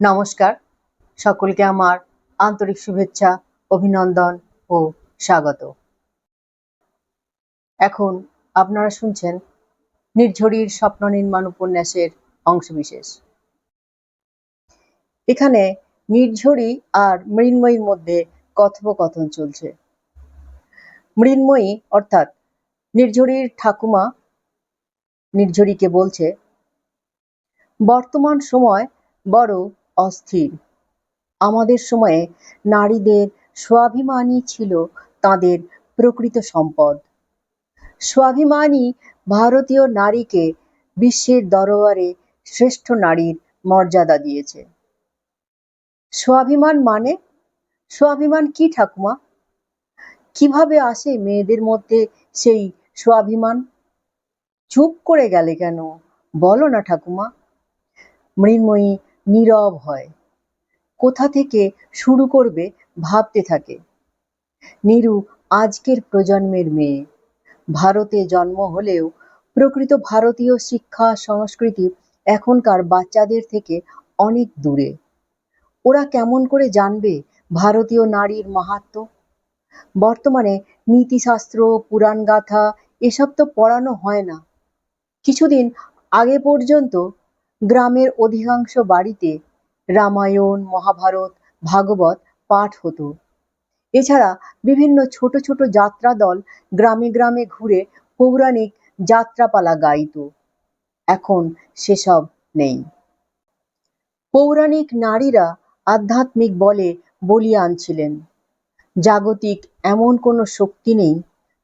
নমস্কার। সকলকে আমার আন্তরিক শুভেচ্ছা, অভিনন্দন ও স্বাগত। এখন আপনারা শুনছেন নির্ঝরির স্বপ্ন নির্মাণ উপন্যাসের অংশবিশেষ। এখানে নির্ঝরি আর মৃন্ময়ীর মধ্যে কথোপকথন চলছে। মৃন্ময়ী অর্থাৎ নির্ঝরির ঠাকুমা নির্ঝরিকে বলছে, বর্তমান সময় বড় অস্থির। আমাদের সময়ে নারীদের স্বাভিমানই ছিল তাদের প্রকৃত সম্পদ। স্বাভিমানই ভারতীয় নারীকে বিশ্বের দরবারে শ্রেষ্ঠ নারীর মর্যাদা দিয়েছে। স্বাভিমান মানে? স্বাভিমান কি ঠাকুমা? কীভাবে আসে মেয়েদের মধ্যে সেই স্বাভিমান? চুপ করে গেলে কেন? বলো না ঠাকুমা। মৃন্ময়ী নীরব হয়। কোথা থেকে শুরু করবে ভাবতে থাকে। নিরু আজকের প্রজন্মের মেয়ে। ভারতে জন্ম হলেও প্রকৃত ভারতীয় শিক্ষা, সংস্কৃতি এখনকার বাচ্চাদের থেকে অনেক দূরে। ওরা কেমন করে জানবে ভারতীয় নারীর মাহাত্ম? বর্তমানে নীতিশাস্ত্র পুরাণ গাথা এসব তো পড়ানো হয় না। কিছুদিন আগে পর্যন্ত গ্রামের অধিকাংশ বাড়িতে রামায়ণ, মহাভারত, ভাগবত পাঠ হতো। এছাড়া বিভিন্ন ছোট ছোট যাত্রা দল গ্রামে গ্রামে ঘুরে পৌরাণিক যাত্রাপালা গাইত। এখন সেসব নেই। পৌরাণিক নারীরা আধ্যাত্মিক বলে বলিয়ান ছিলেন জাগতিক এমন কোনো শক্তি নেই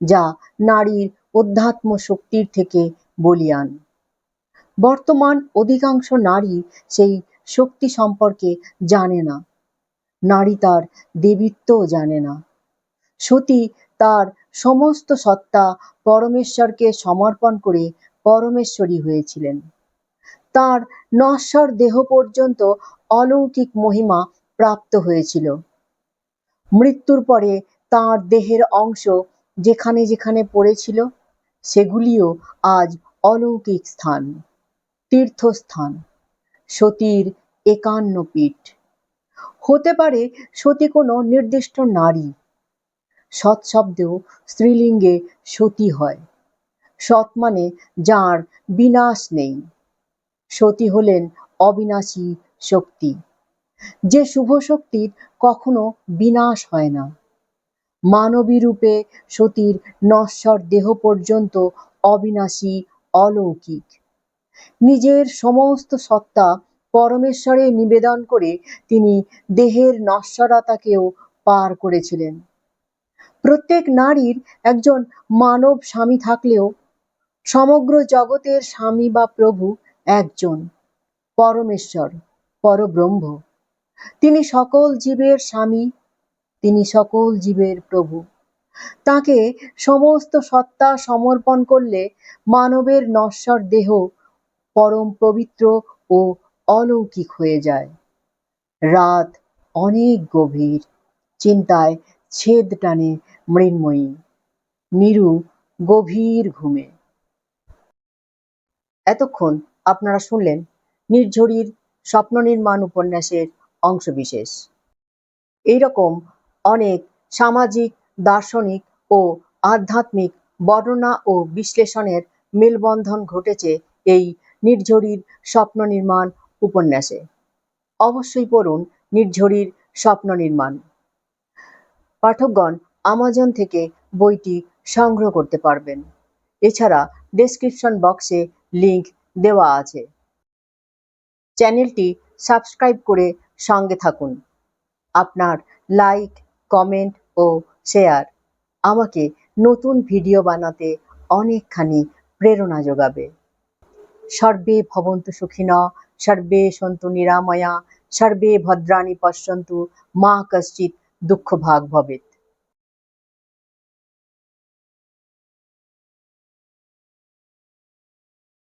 যা নারীর অধ্যাত্ম শক্তির থেকে বলিয়ান। বর্তমান অধিকাংশ নারী সেই শক্তি সম্পর্কে জানে না। নারী তার দেবীত্বও জানে না। সতী তার সমস্ত সত্তা পরমেশ্বরকে সমর্পণ করে পরমেশ্বরী হয়েছিলেন। তার নশ্বর দেহ পর্যন্ত অলৌকিক মহিমা প্রাপ্ত হয়েছিল। মৃত্যুর পরে তার দেহের অংশ যেখানে যেখানে পড়েছিল, সেগুলিও আজ অলৌকিক স্থান। তীর্থস্থান, সতীর একান্ন পীঠ। হতে পারে সতী কোনো নির্দিষ্ট নারী। সৎ শব্দেও স্ত্রীলিঙ্গে সতী হয়। সৎ মানে যার বিনাশ নেই। সতী হলেন অবিনাশী শক্তি। যে শুভ শক্তির কখনো বিনাশ হয় না। মানবী রূপে সতীর নশ্বর দেহ পর্যন্ত অবিনাশী অলৌকিক। নিজের সমস্ত সত্তা পরমেশ্বরে নিবেদন করে তিনি দেহের নশ্বরতাকেও পার করেছিলেন। প্রত্যেক নারীর একজন মানব স্বামী থাকলেও সমগ্র জগতের স্বামী বা প্রভু একজন, পরমেশ্বর, পরব্রহ্ম। তিনি সকল জীবের স্বামী, তিনি সকল জীবের প্রভু। তাকে সমস্ত সত্তা সমর্পণ করলে মানবের নশ্বর দেহ পরম পবিত্র ও অলৌকিক হয়ে যায়। রাত অনেক গভীর, চিন্তায় ছেদ টানে মৃন্ময়ী। নিরু গভীর ঘুমে। এতক্ষণ আপনারা শুনলেন নির্ঝরির স্বপ্ন নির্মাণ উপন্যাসের অংশবিশেষ। এইরকম অনেক সামাজিক, দার্শনিক ও আধ্যাত্মিক বর্ণনা ও বিশ্লেষণের মেলবন্ধন ঘটেছে এই নির্ঝরির স্বপ্ন নির্মাণ উপন্যাসে। অবশ্যই পড়ুন নির্ঝরির স্বপ্ন নির্মাণ। পাঠকগণ আমাজন থেকে বইটি সংগ্রহ করতে পারবেন। এছাড়া ডেসক্রিপশন বক্সে লিংক দেওয়া আছে। চ্যানেলটি সাবস্ক্রাইব করে সঙ্গে থাকুন। আপনার লাইক কমেন্ট ও শেয়ার আমাকে নতুন ভিডিও বানাতে অনেকখানি প্রেরণা যোগাবে। সর্বে ভবন্তু সুখিন সর্বে সন্তু নিরাময়া সর্বে ভদ্রাণী পশ্যন্তু মা কশ্চিৎ দুঃখ ভাগ ভবেৎ